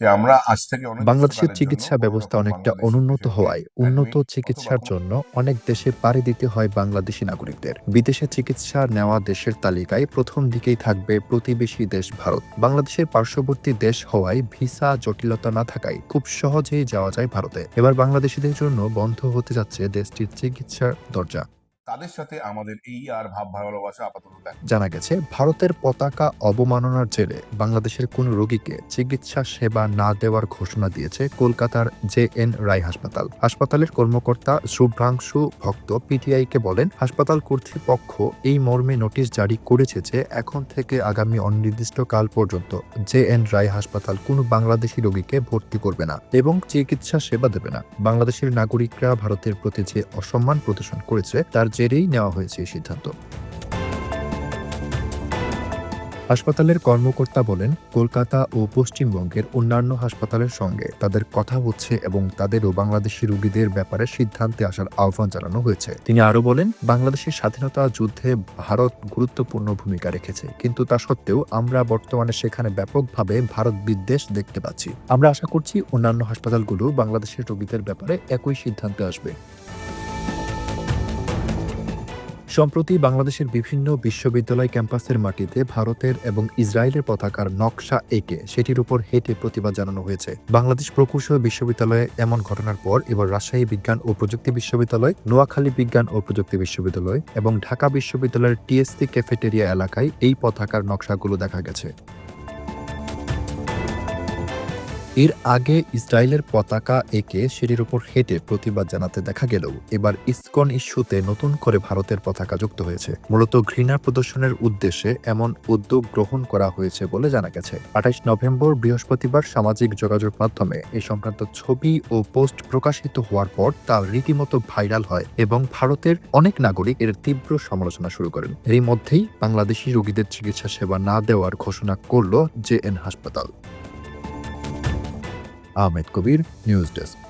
যে আমরা আজ থেকে বাংলাদেশের চিকিৎসা ব্যবস্থা অনেকটা অনুন্নত হওয়ায় উন্নত চিকিৎসার জন্য অনেক দেশে পাড়ি দিতে হয় বাংলাদেশি নাগরিকদের। বিদেশে চিকিৎসা নেওয়া দেশের তালিকায় প্রথম দিকেই থাকবে প্রতিবেশী দেশ ভারত। বাংলাদেশের পার্শ্ববর্তী দেশ হওয়ায় ভিসা জটিলতা না থাকায় খুব সহজেই যাওয়া যায় ভারতে। এবার বাংলাদেশিদের জন্য বন্ধ হতে যাচ্ছে দেশটির চিকিৎসার দরজা। তাদের সাথে আমাদের এই আর ভাব ভালোবাসা আপাতত জানা গেছে, ভারতের পতাকা অবমাননার জেরে বাংলাদেশের কোন রোগীকে চিকিৎসা সেবা না দেওয়ার ঘোষণা দিয়েছে কলকাতার জে এন রায় হাসপাতাল। হাসপাতালের কর্মকর্তা শুভ্রাংশু ভক্ত পিটিআইকে বলেন, হাসপাতাল কর্তৃপক্ষ এই মর্মে নোটিশ জারি করেছে যে এখন থেকে আগামী অনির্দিষ্টকাল পর্যন্ত জে এন রায় হাসপাতাল কোনো বাংলাদেশি রোগীকে ভর্তি করবে না এবং চিকিৎসা সেবা দেবে না। বাংলাদেশের নাগরিকরা ভারতের প্রতি যে অসম্মান প্রদর্শন করেছে, তার জেরেই নেওয়া হয়েছে এই সিদ্ধান্ত। হাসপাতালের কর্মকর্তা বলেন, কলকাতা ও পশ্চিমবঙ্গের অন্যান্য হাসপাতালের সঙ্গে তাদের কথা হচ্ছে এবং তাদেরও বাংলাদেশি রোগীদের ব্যাপারে সিদ্ধান্তে আসার আহ্বান জানানো হয়েছে। তিনি আরও বলেন, বাংলাদেশের স্বাধীনতা যুদ্ধে ভারত গুরুত্বপূর্ণ ভূমিকা রেখেছে, কিন্তু তা সত্ত্বেও আমরা বর্তমানে সেখানে ব্যাপকভাবে ভারত বিদ্বেষ দেখতে পাচ্ছি। আমরা আশা করছি অন্যান্য হাসপাতালগুলো বাংলাদেশের রোগীদের ব্যাপারে একই সিদ্ধান্তে আসবে। সম্প্রতি বাংলাদেশের বিভিন্ন বিশ্ববিদ্যালয় ক্যাম্পাসের মাটিতে ভারতের এবং ইসরায়েলের পতাকার নকশা এঁকে সেটির উপর হেঁটে প্রতিবাদ জানানো হয়েছে। বাংলাদেশ প্রকৌশল বিশ্ববিদ্যালয়ে এমন ঘটনার পর এবার রাজশাহী বিজ্ঞান ও প্রযুক্তি বিশ্ববিদ্যালয়, নোয়াখালী বিজ্ঞান ও প্রযুক্তি বিশ্ববিদ্যালয় এবং ঢাকা বিশ্ববিদ্যালয়ের টিএসসি ক্যাফেটেরিয়া এলাকায় এই পতাকার নকশাগুলো দেখা গেছে। এর আগে ইসরায়েলের পতাকা এঁকে সেটির উপর হেঁটে প্রতিবাদ জানাতে দেখা গেলেও এবার ইসকন ইস্যুতে নতুন করে ভারতের পতাকা যুক্ত হয়েছে। মূলত ঘৃণা প্রদর্শনের উদ্দেশ্যে এমন উদ্যোগ গ্রহণ করা হয়েছে বলে জানা গেছে। আঠাইশ নভেম্বর বৃহস্পতিবার সামাজিক যোগাযোগ মাধ্যমে এই সংক্রান্ত ছবি ও পোস্ট প্রকাশিত হওয়ার পর তা রীতিমতো ভাইরাল হয় এবং ভারতের অনেক নাগরিক এর তীব্র সমালোচনা শুরু করেন। এরই মধ্যেই বাংলাদেশি রোগীদের চিকিৎসা সেবা না দেওয়ার ঘোষণা করল জে এন হাসপাতাল। Ahmed Kabir news desk.